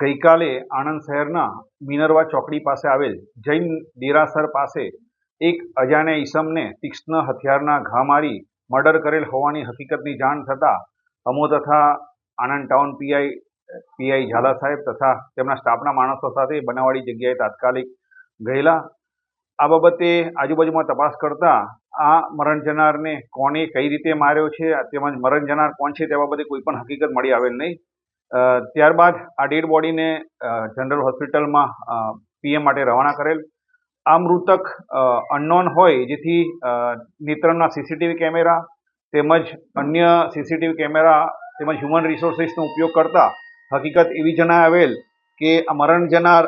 ગઈકાલે આણંદ શહેરના મિનરવા ચોકડી પાસે આવેલ જૈન દેરાસર પાસે એક અજાણ્યા ઈસમને તીક્ષ્ણ હથિયારના ઘા મારી મર્ડર કરેલ હોવાની હકીકતની જાણ થતાં અમો તથા Anand town PI PI Zala સાહેબ તથા તેમના સ્ટાફના માણસો સાથે બનાવાળી જગ્યાએ તાત્કાલિક ગયેલા આ બાબતે આજુબાજુમાં તપાસ કરતા આ મરણ જનારને કોણે કઈ રીતે માર્યો છે તેમજ મરણ જનાર કોણ છે તે બાબતે કોઈ પણ હકીકત મળી આવેલ નહીં. ત્યારબાદ આ ડેડ બોડીને જનરલ હોસ્પિટલમાં પીએમ માટે રવાના કરેલ. આ મૃતક અનનોન હોય, જેથી નેત્રમના સીસીટીવી કેમેરા તેમજ અન્ય સીસીટીવી કેમેરા તેમજ હ્યુમન રિસોર્સિસનો ઉપયોગ કરતા હકીકત એવી જણાય આવેલ કે આ મરણ જનાર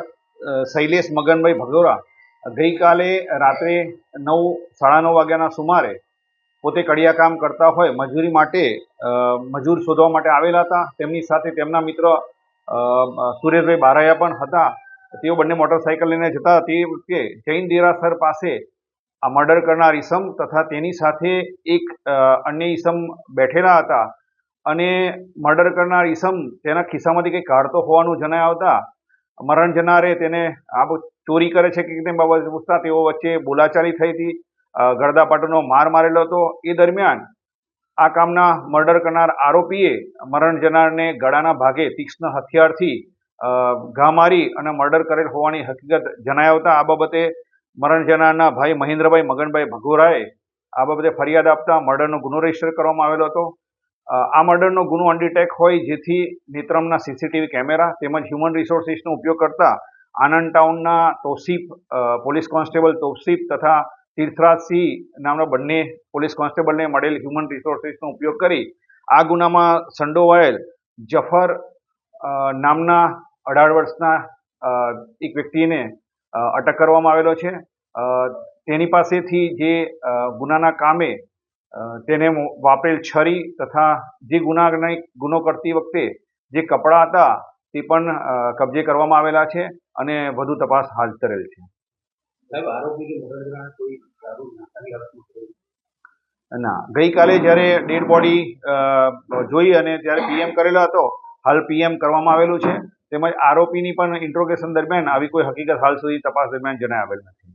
શૈલેષ મગનભાઈ ભગોરા ગઈકાલે રાત્રે નવ, સાડા નવ વાગ્યાના સુમારે પોતે કડિયા કામ કરતા હોય મજૂરી માટે મજૂર શોધવા માટે આવેલા હતા. તેમની સાથે તેમના મિત્ર સુરેશભાઈ બારાયા પણ હતા. તેઓ બંને મોટરસાઇકલ લઈને જતા તે વખતે જૈન દેરાસર પાસે આ મર્ડર કરનાર ઈસમ તથા તેની સાથે એક અન્ય ઈસમ બેઠેલા હતા. અને મર્ડર કરનાર ઈસમ તેના ખિસ્સામાંથી કંઈ કાઢતો હોવાનું જણાય આવતા મરણ જનારે તેને આ ચોરી કરે છે કે તેમ બાબતે પૂછતા તેઓ વચ્ચે બોલાચાલી થઈ હતી. ગળદાપાટુનો માર મારેલો હતો. એ દરમિયાન આ કામના મર્ડર કરનાર આરોપીએ મરણ જનારને ગળાના ભાગે તીક્ષ્ણ હથિયારથી ઘા મારી અને મર્ડર કરેલ હોવાની હકીકત જણાય આવતા આ બાબતે મરણ જનારના ભાઈ મહેન્દ્રભાઈ મગનભાઈ ભગોરાએ આ બાબતે ફરિયાદ આપતા મર્ડરનો ગુનો રજિસ્ટર કરવામાં આવેલો હતો. આ મર્ડરનો ગુનો અનડિટેક હોય જેથી નેત્રમના સીસીટીવી કેમેરા તેમજ હ્યુમન રિસોર્સિસનો ઉપયોગ કરતા આનંદ ટાઉનના તોસીફ પોલીસ કોન્સ્ટેબલ તોસીફ તથા તીર્થરાજસિંહ નામના બંને પોલીસ કોન્સ્ટેબલને મળેલ હ્યુમન રિસોર્સિસનો ઉપયોગ કરી આ ગુનામાં સંડોવાયેલ જફર નામના અઢાર વર્ષના એક વ્યક્તિને અટક કરવામાં આવેલો છે. તેની પાસેથી જે ગુનાના કામે તેને વાપરેલ છરી તથા જે ગુનાને ગુનો કરતી વખતે જે કપડાં હતા તે પણ કબજે કરવામાં આવેલા છે અને વધુ તપાસ હાથ ધરેલ છે. ના. ગઈકાલે જ્યારે ડેડ બોડી જોઈ અને ત્યારે પીએમ કરેલો હતો હાલ પીએમ કરવામાં આવેલું છે. તેમજ આરોપીની પણ ઇન્ટ્રોગેશન દરમિયાન આવી કોઈ હકીકત હાલ સુધી તપાસ દરમિયાન જણાય આવેલ નથી.